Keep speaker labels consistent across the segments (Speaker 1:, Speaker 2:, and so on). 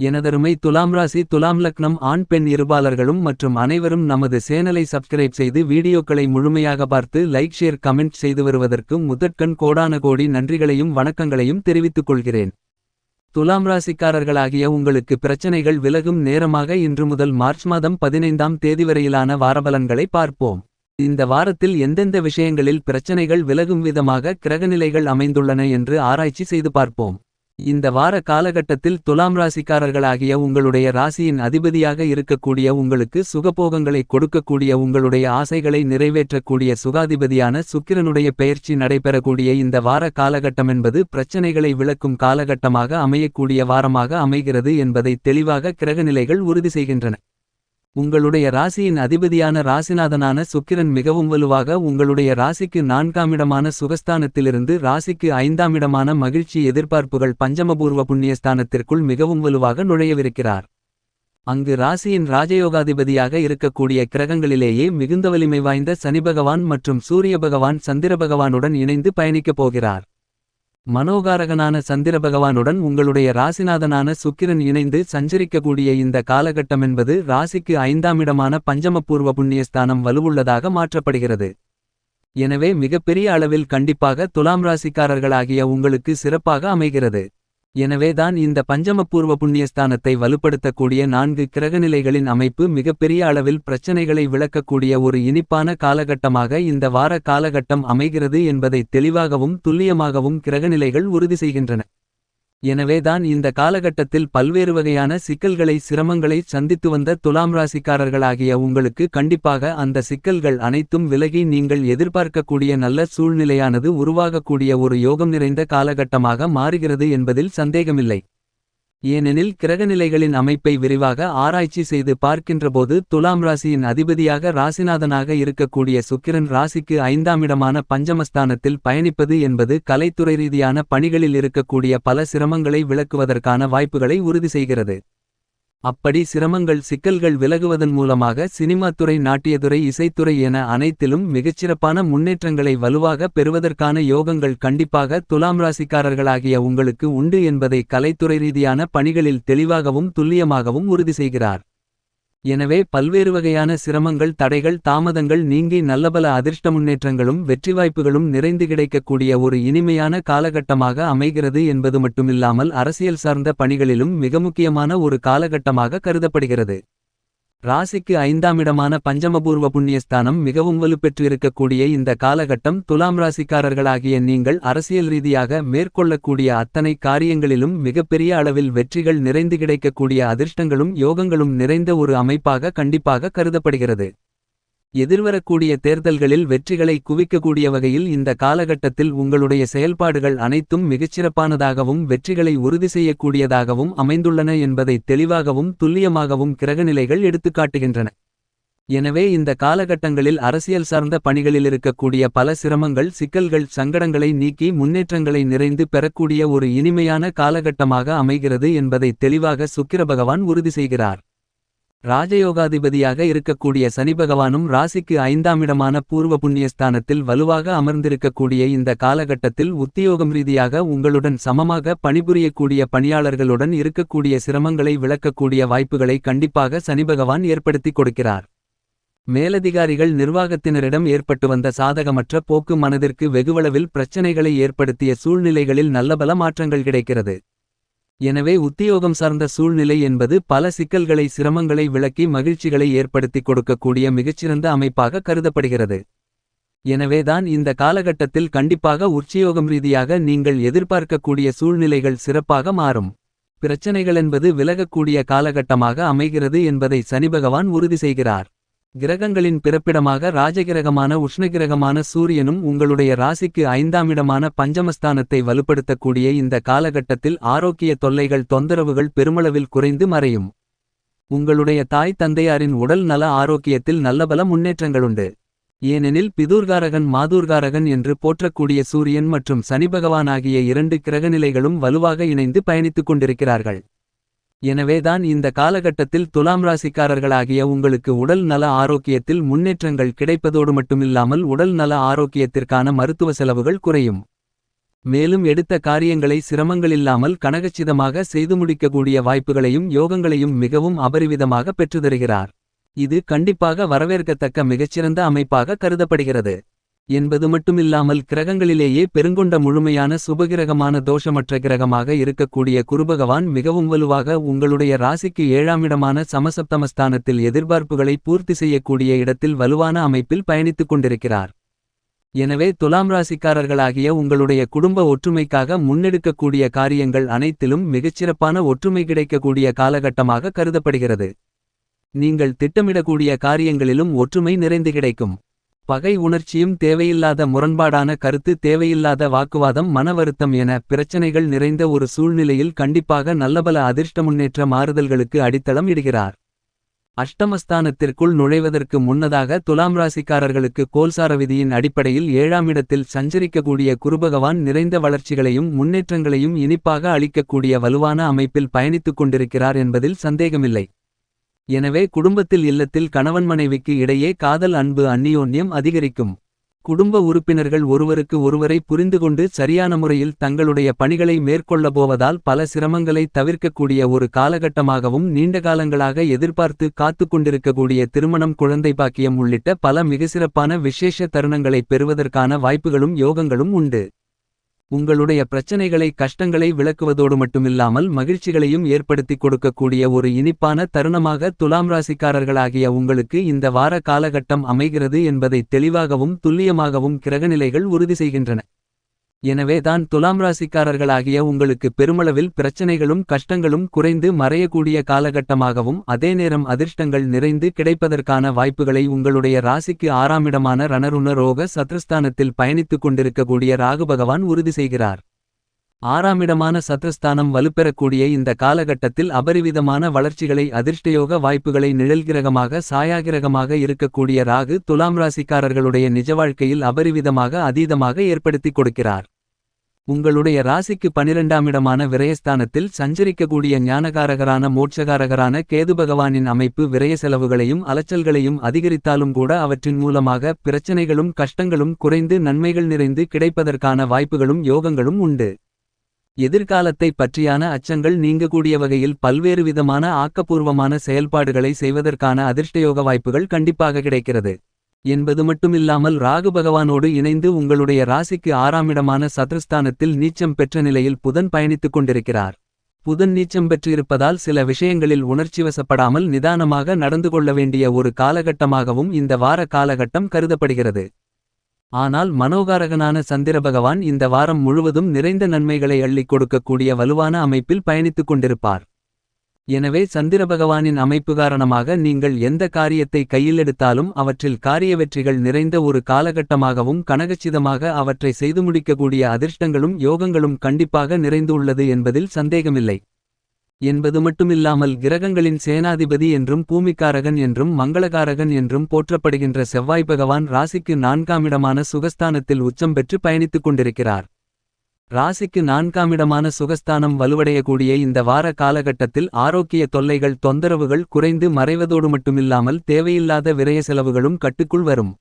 Speaker 1: எனதருமை துலாம் ராசி துலாம் லக்னம் ஆண் பெண் இருபாளர்களும் மற்றும் அனைவரும் நமது சேனலை சப்ஸ்கிரைப் செய்து வீடியோக்களை முழுமையாக பார்த்து லைக் ஷேர் கமெண்ட் செய்து வருவதற்கு முதற்கண் கோடான கோடி நன்றிகளையும் வணக்கங்களையும் தெரிவித்துக் கொள்கிறேன். துலாம் ராசிக்காரர்களாகிய உங்களுக்கு பிரச்சனைகள் விலகும் நேரமாக இன்று முதல் மார்ச் மாதம் பதினைந்தாம் தேதி வரையிலான வாரபலன்களை பார்ப்போம். இந்த வாரத்தில் எந்தெந்த விஷயங்களில் பிரச்சனைகள் விலகும் விதமாக கிரகநிலைகள் அமைந்துள்ளன என்று ஆராய்ச்சி செய்து பார்ப்போம். இந்த வார காலகட்டத்தில் துலாம் ராசிக்காரர்களாகிய உங்களுடைய ராசியின் அதிபதியாக இருக்கக்கூடிய உங்களுக்கு சுகபோகங்களை கொடுக்கக்கூடிய உங்களுடைய ஆசைகளை நிறைவேற்றக்கூடிய சுகாதிபதியான சுக்கிரனுடைய பெயர்ச்சி நடைபெறக்கூடிய இந்த வார காலகட்டமென்பது பிரச்சனைகளை விளக்கும் காலகட்டமாக அமையக்கூடிய வாரமாக அமைகிறது என்பதை தெளிவாக கிரகநிலைகள் உறுதி செய்கின்றன. உங்களுடைய ராசியின் அதிபதியான ராசிநாதனான சுக்கிரன் மிகவும் வலுவாக உங்களுடைய ராசிக்கு நான்காமிடமான சுகஸ்தானத்திலிருந்து ராசிக்கு ஐந்தாமிடமான மகிழ்ச்சி எதிர்பார்ப்புகள் பஞ்சமபூர்வ புண்ணியஸ்தானத்திற்குள் மிகவும் வலுவாக நுழையவிருக்கிறார். அங்கு ராசியின் ராஜயோகாதிபதியாக இருக்கக்கூடிய கிரகங்களிலேயே மிகுந்த வலிமை வாய்ந்த சனிபகவான் மற்றும் சூரிய பகவான் சந்திர பகவானுடன் இணைந்து பயணிக்கப் போகிறார். மனோகாரகனான சந்திர பகவானுடன் உங்களுடைய ராசிநாதனான சுக்கிரன் இணைந்து சஞ்சரிக்கக்கூடிய இந்த காலகட்டமென்பது ராசிக்கு ஐந்தாமிடமான பஞ்சமபூர்வ புண்ணியஸ்தானம் வலுவுள்ளதாக மாற்றப்படுகிறது. எனவே மிகப்பெரிய அளவில் கண்டிப்பாக துலாம் ராசிக்காரர்களாகிய உங்களுக்கு சிறப்பாக அமைகிறது. எனவேதான் இந்த பஞ்சமபூர்வ புண்ணியஸ்தானத்தை வலுப்படுத்தக்கூடிய நான்கு கிரகநிலைகளின் அமைப்பு மிகப்பெரிய அளவில் பிரச்சனைகளை விளக்கக்கூடிய ஒரு இனிப்பான காலகட்டமாக இந்த வார காலகட்டம் அமைகிறது என்பதை தெளிவாகவும் துல்லியமாகவும் கிரகநிலைகள் உறுதி செய்கின்றன. எனவேதான் இந்த காலகட்டத்தில் பல்வேறு வகையான சிக்கல்களை சிரமங்களை சந்தித்து வந்த துலாம் ராசிக்காரர்களாகிய உங்களுக்கு கண்டிப்பாக அந்த சிக்கல்கள் அனைத்தும் விலகி நீங்கள் எதிர்பார்க்கக்கூடிய நல்ல சூழ்நிலையானது உருவாகக்கூடிய ஒரு யோகம் நிறைந்த காலகட்டமாக மாறுகிறது என்பதில் சந்தேகமில்லை. ஏனெனில் கிரகநிலைகளின் அமைப்பை விரிவாக ஆராய்ச்சி செய்து பார்க்கின்றபோது துலாம் ராசியின் அதிபதியாக ராசிநாதனாக இருக்கக்கூடிய சுக்கிரன் ராசிக்கு ஐந்தாமிடமான பஞ்சமஸ்தானத்தில் பயணிப்பது என்பது கலைத்துறை ரீதியான பணிகளில் இருக்கக்கூடிய பல சிரமங்களை விளக்குவதற்கான வாய்ப்புகளை உறுதி செய்கிறது. அப்படி சிரமங்கள் சிக்கல்கள் விலகுவதன் மூலமாக சினிமாத்துறை நாட்டியதுறை இசைத்துறை என அனைத்திலும் மிகச்சிறப்பான முன்னேற்றங்களை வலுவாக பெறுவதற்கான யோகங்கள் கண்டிப்பாக துலாம் ராசிக்காரர்களாகிய உங்களுக்கு உண்டு என்பதை கலைத்துறை ரீதியான பணிகளில் தெளிவாகவும் துல்லியமாகவும் உறுதி செய்கிறார். எனவே பல்வேறு வகையான சிரமங்கள் தடைகள் தாமதங்கள் நீங்கி நல்லபல அதிர்ஷ்ட முன்னேற்றங்களும் வெற்றி வாய்ப்புகளும் நிறைந்து கிடைக்கக்கூடிய ஒரு இனிமையான காலகட்டமாக அமைகிறது என்பது மட்டுமில்லாமல் அரசியல் சார்ந்த பணிகளிலும் மிக முக்கியமான ஒரு காலகட்டமாக கருதப்படுகிறது. ராசிக்கு ஐந்தாமிடமான பஞ்சமபூர்வ புண்ணியஸ்தானம் மிகவும் வலுப்பெற்றிருக்கக்கூடிய இந்த காலகட்டம் துலாம் ராசிக்காரர்களாகிய நீங்கள் அரசியல் ரீதியாக மேற்கொள்ளக்கூடிய அத்தனை காரியங்களிலும் மிகப்பெரிய அளவில் வெற்றிகள் நிறைந்து கிடைக்கக்கூடிய அதிர்ஷ்டங்களும் யோகங்களும் நிறைந்த ஒரு அமைப்பாக கண்டிப்பாக கருதப்படுகிறது. எதிர்வரக்கூடிய தேர்தல்களில் வெற்றிகளை குவிக்கக்கூடிய வகையில் இந்த காலகட்டத்தில் உங்களுடைய செயல்பாடுகள் அனைத்தும் மிகச்சிறப்பானதாகவும் வெற்றிகளை உறுதி செய்யக்கூடியதாகவும் அமைந்துள்ளன என்பதை தெளிவாகவும் துல்லியமாகவும் கிரகநிலைகள் எடுத்துக்காட்டுகின்றன. எனவே இந்த காலகட்டங்களில் அரசியல் சார்ந்த பணிகளில் இருக்கக்கூடிய பல சிரமங்கள் சிக்கல்கள் சங்கடங்களை நீக்கி முன்னேற்றங்களை நிறைந்து பெறக்கூடிய ஒரு இனிமையான காலகட்டமாக அமைகிறது என்பதை தெளிவாக சுக்கிரபகவான் உறுதி செய்கிறார். ராஜயோகாதிபதியாக இருக்கக்கூடிய சனி பகவானும் ராசிக்கு ஐந்தாமிடமான பூர்வ புண்ணியஸ்தானத்தில் வலுவாக அமர்ந்திருக்கக்கூடிய இந்த காலகட்டத்தில் உத்தியோகம் ரீதியாக உங்களுடன் சமமாக பணிபுரியக்கூடிய பணியாளர்களுடன் இருக்கக்கூடிய சிரமங்களை விளக்கக்கூடிய வாய்ப்புகளை கண்டிப்பாக சனி பகவான் ஏற்படுத்திக் கொடுக்கிறார். மேலதிகாரிகள் நிர்வாகத்தினரிடம் ஏற்பட்டு வந்த சாதகமற்ற போக்கு மனதிற்கு வெகுவளவில் பிரச்சனைகளை ஏற்படுத்திய சூழ்நிலைகளில் நல்லபல மாற்றங்கள் கிடைக்கிறது. எனவே உத்தியோகம் சார்ந்த சூழ்நிலை என்பது பல சிக்கல்களை சிரமங்களை விளக்கி மகிழ்ச்சிகளை ஏற்படுத்திக் கொடுக்கக்கூடிய மிகச்சிறந்த அமைப்பாக கருதப்படுகிறது. எனவேதான் இந்த காலகட்டத்தில் கண்டிப்பாக உற்சியோகம் ரீதியாக நீங்கள் எதிர்பார்க்கக்கூடிய சூழ்நிலைகள் சிறப்பாக மாறும். பிரச்சனைகள் என்பது விலகக்கூடிய காலகட்டமாக அமைகிறது என்பதை சனிபகவான் உறுதி செய்கிறார். கிரகங்களின் பிறப்பிடமாக ராஜகிரகமான உஷ்ணகிரகமான சூரியனும் உங்களுடைய ராசிக்கு ஐந்தாமிடமான பஞ்சமஸ்தானத்தை வலுப்படுத்தக்கூடிய இந்த காலகட்டத்தில் ஆரோக்கிய தொல்லைகள் தொந்தரவுகள் பெருமளவில் குறைந்து மறையும். உங்களுடைய தாய் தந்தையாரின் உடல் நல ஆரோக்கியத்தில் நல்லபல முன்னேற்றங்களுண்டு. ஏனெனில் பிதூர்காரகன் மாதூர்காரகன் என்று போற்றக்கூடிய சூரியன் மற்றும் சனிபகவான் ஆகிய இரண்டு கிரகநிலைகளும் வலுவாக இணைந்து பயணித்துக் கொண்டிருக்கிறார்கள். எனவேதான் இந்த காலகட்டத்தில் துலாம் ராசிக்காரர்களாகிய உங்களுக்கு உடல் நல ஆரோக்கியத்தில் முன்னேற்றங்கள் கிடைப்பதோடு மட்டுமில்லாமல் உடல் நல ஆரோக்கியத்திற்கான மருத்துவ செலவுகள் குறையும். மேலும் எடுத்த காரியங்களை சிரமங்களில்லாமல் கனகச்சிதமாக செய்து முடிக்கக்கூடிய வாய்ப்புகளையும் யோகங்களையும் மிகவும் அபரிவிதமாக பெற்றுத்தருகிறார் இது கண்டிப்பாக வரவேற்கத்தக்க மிகச்சிறந்த அமைப்பாக கருதப்படுகிறது. என்பது மட்டுமில்லாமல் கிரகங்களிலேயே பெருங்கொண்ட முழுமையான சுபகிரகமான தோஷமற்ற கிரகமாக இருக்கக்கூடிய குருபகவான் மிகவும் வலுவாக உங்களுடைய ராசிக்கு ஏழாமிடமான சமசப்தமஸ்தானத்தில் எதிர்பார்ப்புகளை பூர்த்தி செய்யக்கூடிய இடத்தில் வலுவான அமைப்பில் பயணித்துக் கொண்டிருக்கிறார். எனவே துலாம் ராசிக்காரர்களாகிய உங்களுடைய குடும்ப ஒற்றுமைக்காக முன்னெடுக்கக்கூடிய காரியங்கள் அனைத்திலும் மிகச்சிறப்பான ஒற்றுமை கிடைக்கக்கூடிய காலகட்டமாக கருதப்படுகிறது. நீங்கள் திட்டமிடக்கூடிய காரியங்களிலும் ஒற்றுமை நிறைந்து கிடைக்கும். பகை உணர்ச்சியும் தேவையில்லாத முரண்பாடான கருத்து தேவையில்லாத வாக்குவாதம் மன வருத்தம் என பிரச்சனைகள் நிறைந்த ஒரு சூழ்நிலையில் கண்டிப்பாக நல்லபல அதிர்ஷ்ட முன்னேற்ற மாறுதல்களுக்கு அடித்தளம் இடுகிறார். அஷ்டமஸ்தானத்திற்குள் நுழைவதற்கு முன்னதாக துலாம் ராசிக்காரர்களுக்கு கோல்சார விதியின் அடிப்படையில் ஏழாம் இடத்தில் சஞ்சரிக்கக்கூடிய குருபகவான் நிறைந்த வளர்ச்சிகளையும் முன்னேற்றங்களையும் இனிப்பாக அளிக்கக்கூடிய வலுவான அமைப்பில் பயணித்துக் கொண்டிருக்கிறார் என்பதில் சந்தேகமில்லை. எனவே குடும்பத்தில் இல்லத்தில் கணவன் மனைவிக்கு இடையே காதல் அன்பு அந்நியோன்யம் அதிகரிக்கும். குடும்ப உறுப்பினர்கள் ஒருவருக்கு ஒருவரை புரிந்துகொண்டு சரியான முறையில் தங்களுடைய பணிகளை மேற்கொள்ளபோவதால் பல சிரமங்களை தவிர்க்கக்கூடிய ஒரு காலகட்டமாகவும் நீண்ட காலங்களாக எதிர்பார்த்து காத்துக்கொண்டிருக்கக்கூடிய திருமணம் குழந்தை பாக்கியம் உள்ளிட்ட பல மிக சிறப்பான விசேஷ தருணங்களை பெறுவதற்கான வாய்ப்புகளும் யோகங்களும் உண்டு. உங்களுடைய பிரச்சனைகளை கஷ்டங்களை விளக்குவதோடு மட்டுமில்லாமல் மகிழ்ச்சிகளையும் ஏற்படுத்திக் கொடுக்கக்கூடிய ஒரு இனிப்பான தருணமாக துலாம் ராசிக்காரர்களாகிய உங்களுக்கு இந்த வார காலகட்டம் அமைகிறது என்பதை தெளிவாகவும் துல்லியமாகவும் கிரகநிலைகள் உறுதி செய்கின்றன. எனவே தான் துலாம் ராசிக்காரர்களாகிய உங்களுக்கு பெருமளவில் பிரச்சனைகளும் கஷ்டங்களும் குறைந்து மறையக்கூடிய காலகட்டமாகவும் அதே நேரம் அதிர்ஷ்டங்கள் நிறைந்து கிடைப்பதற்கான வாய்ப்புகளை உங்களுடைய ராசிக்கு ஆறாமிடமான ரணருண ரோக சத்ருஸ்தானத்தில் பயணித்துக் கொண்டிருக்கக்கூடிய ராகு பகவான் உறுதி செய்கிறார். ஆறாமிடமான சத்ரஸ்தானம் வலுப்பெறக்கூடிய இந்த காலகட்டத்தில் அபரிவிதமான வளர்ச்சிகளை அதிர்ஷ்டயோக வாய்ப்புகளை நிழல்கிரகமாக சாயாகிரகமாக இருக்கக்கூடிய ராகு துலாம் ராசிக்காரர்களுடைய நிஜ வாழ்க்கையில் அபரிவிதமாக அதீதமாக ஏற்படுத்திக் கொடுக்கிறார். உங்களுடைய ராசிக்கு பனிரெண்டாம் இடமான விரயஸ்தானத்தில் சஞ்சரிக்கக்கூடிய ஞானகாரகரான மோட்சகாரகரான கேது பகவானின் அமைப்பு விரய செலவுகளையும் அலைச்சல்களையும் அதிகரித்தாலும் கூட அவற்றின் மூலமாக பிரச்சனைகளும் கஷ்டங்களும் குறைந்து நன்மைகள் நிறைந்து கிடைப்பதற்கான வாய்ப்புகளும் யோகங்களும் உண்டு. எதிர்காலத்தைப் பற்றியான அச்சங்கள் நீங்கக்கூடிய வகையில் பல்வேறு விதமான ஆக்கப்பூர்வமான செயல்பாடுகளை செய்வதற்கான அதிர்ஷ்டயோக வாய்ப்புகள் கண்டிப்பாக கிடைக்கிறது. என்பது மட்டுமில்லாமல் ராகு பகவானோடு இணைந்து உங்களுடைய ராசிக்கு ஆறாமிடமான சத்ருஸ்தானத்தில் நீச்சம் பெற்ற நிலையில் புதன் பயணித்துக் கொண்டிருக்கிறார். புதன் நீச்சம் பெற்றிருப்பதால் சில விஷயங்களில் உணர்ச்சிவசப்படாமல் நிதானமாக நடந்து கொள்ள வேண்டிய ஒரு காலகட்டமாகவும் இந்த வார காலகட்டம் கருதப்படுகிறது. ஆனால் மனோகாரகனான சந்திரபகவான் இந்த வாரம் முழுவதும் நிறைந்த நன்மைகளை அள்ளிக் கொடுக்கக்கூடிய வலுவான அமைப்பில் பயணித்துக் கொண்டிருப்பார். எனவே சந்திரபகவானின் அமைப்பு காரணமாக நீங்கள் எந்த காரியத்தை கையில் எடுத்தாலும் அவற்றில் காரிய வெற்றிகள் நிறைந்த ஒரு காலகட்டமாகவும் கனகச்சிதமாக அவற்றை செய்து முடிக்கக்கூடிய அதிர்ஷ்டங்களும் யோகங்களும் கண்டிப்பாக நிறைந்து உள்ளது என்பதில் சந்தேகமில்லை. என்பது மட்டுமில்லாமல் கிரகங்களின் சேனாதிபதி என்றும் பூமிக்காரகன் என்றும் மங்களகாரகன் என்றும் போற்றப்படுகின்ற செவ்வாய் பகவான் ராசிக்கு நான்காமிடமான சுகஸ்தானத்தில் உச்சம் பெற்று பயணித்துக் கொண்டிருக்கிறார். ராசிக்கு நான்காமிடமான சுகஸ்தானம் வலுவடையக்கூடிய இந்த வார காலகட்டத்தில் ஆரோக்கிய தொல்லைகள் தொந்தரவுகள் குறைந்து மறைவதோடு மட்டுமில்லாமல் தேவையில்லாத விரய செலவுகளும் கட்டுக்குள் வரும்.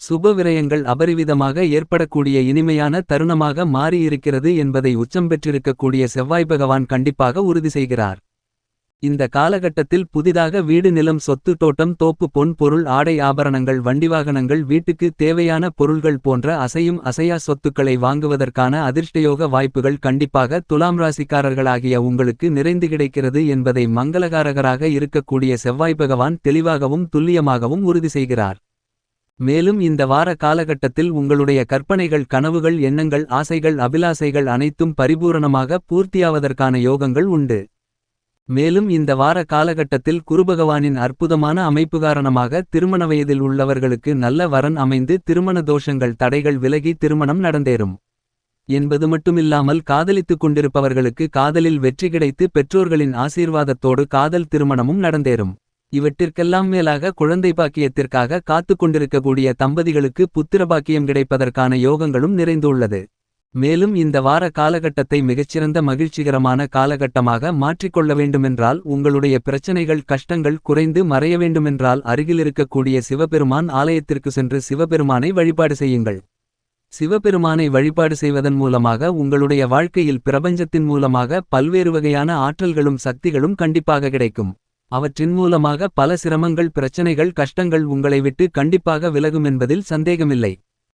Speaker 1: சுப விரயங்கள் அபரிவிதமாக ஏற்படக்கூடிய இனிமையான தருணமாக மாறியிருக்கிறது என்பதை உச்சம் பெற்றிருக்கக்கூடிய செவ்வாய் பகவான் கண்டிப்பாக உறுதி செய்கிறார். இந்த காலகட்டத்தில் புதிதாக வீடு நிலம் சொத்து தோட்டம் தோப்பு பொன் பொருள் ஆடை ஆபரணங்கள் வண்டிவாகனங்கள் வீட்டுக்கு தேவையான பொருள்கள் போன்ற அசையும் அசையா சொத்துக்களை வாங்குவதற்கான அதிர்ஷ்டயோக வாய்ப்புகள் கண்டிப்பாக துலாம் ராசிக்காரர்களாகிய உங்களுக்கு நிறைந்து கிடைக்கிறது என்பதை மங்களகாரகராக இருக்கக்கூடிய செவ்வாய் பகவான் தெளிவாகவும் துல்லியமாகவும் உறுதி செய்கிறார். மேலும் இந்த வார காலகட்டத்தில் உங்களுடைய கற்பனைகள் கனவுகள் எண்ணங்கள் ஆசைகள் அபிலாசைகள் அனைத்தும் பரிபூரணமாக பூர்த்தியாவதற்கான யோகங்கள் உண்டு. மேலும் இந்த வார காலகட்டத்தில் குருபகவானின் அற்புதமான அமைப்பு காரணமாக திருமண வயதில் உள்ளவர்களுக்கு நல்ல வரன் அமைந்து திருமண தோஷங்கள் தடைகள் விலகி திருமணம் நடந்தேறும். என்பது மட்டுமில்லாமல் காதலித்துக் கொண்டிருப்பவர்களுக்கு காதலில் வெற்றி கிடைத்து பெற்றோர்களின் ஆசீர்வாதத்தோடு காதல் திருமணமும் நடந்தேறும். இவற்றிற்கெல்லாம் மேலாக குழந்தை பாக்கியத்திற்காக காத்து கொண்டிருக்கக்கூடிய தம்பதிகளுக்கு புத்திர பாக்கியம் கிடைப்பதற்கான யோகங்களும் நிறைந்துள்ளது. மேலும் இந்த வார காலகட்டத்தை மிகச்சிறந்த மகிழ்ச்சிகரமான காலகட்டமாக மாற்றிக்கொள்ள வேண்டுமென்றால் உங்களுடைய பிரச்சனைகள் கஷ்டங்கள் குறைந்து மறைய வேண்டுமென்றால் அருகிலிருக்கக்கூடிய சிவபெருமான் ஆலயத்திற்கு சென்று சிவபெருமானை வழிபாடு செய்யுங்கள். சிவபெருமானை வழிபாடு செய்வதன் மூலமாக உங்களுடைய வாழ்க்கையில் பிரபஞ்சத்தின் மூலமாக பல்வேறு வகையான ஆற்றல்களும் சக்திகளும் கண்டிப்பாக கிடைக்கும். அவற்றின் மூலமாக பல சிரமங்கள் பிரச்சனைகள் கஷ்டங்கள் உங்களை விட்டு கண்டிப்பாக விலகும் என்பதில் சந்தேகமில்லை.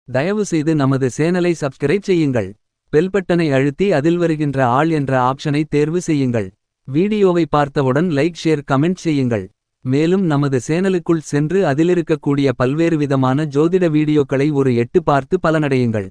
Speaker 1: தயவு செய்து நமது சேனலை சப்ஸ்கிரைப் செய்யுங்கள். பெல்பட்டனை அழுத்தி அதில் வருகின்ற ஆள் என்ற ஆப்ஷனை தேர்வு செய்யுங்கள். வீடியோவை பார்த்தவுடன் லைக் ஷேர் கமெண்ட் செய்யுங்கள். மேலும் நமது சேனலுக்குள் சென்று அதிலிருக்கக்கூடிய பல்வேறு விதமான ஜோதிட வீடியோக்களை ஒரு எட்டு பார்த்து பலனடையுங்கள்.